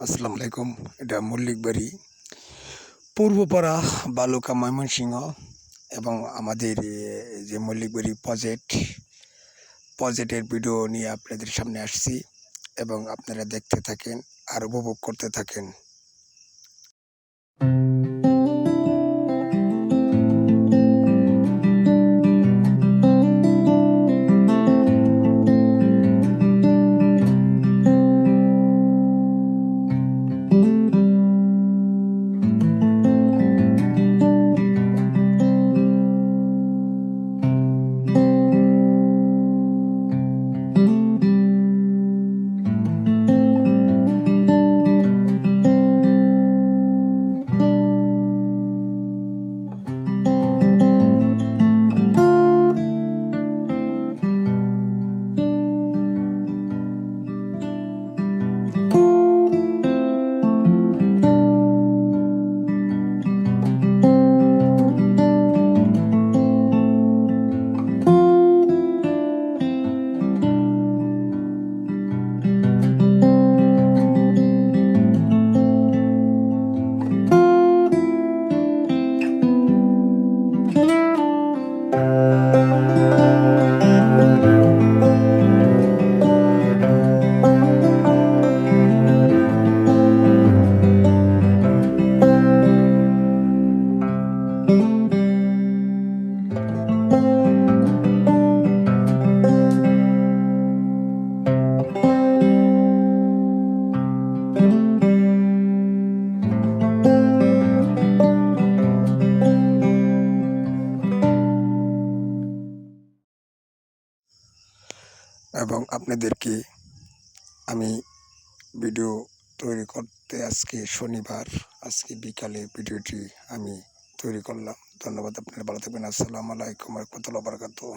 আসসালামু আলাইকুম, এটা মল্লিক বাড়ি। পূর্বপাড়া বালুকা ময়মনসিংহ এবং আমাদের যে মল্লিক বাড়ি প্রজেক্ট প্রজেক্টের ভিডিও নিয়ে আপনাদের সামনে আসছি এবং আপনারা দেখতে থাকেন আর উপভোগ করতে থাকেন। এবং আপনাদেরকে আমি ভিডিও তৈরি করতে আজকে শনিবার, আজকে বিকালে ভিডিওটি আমি তৈরি করলাম। ধন্যবাদ আপনারা ভালো থাকবেন। আসসালামু আলাইকুম রহমতুল্লাহ বারকাতুহ।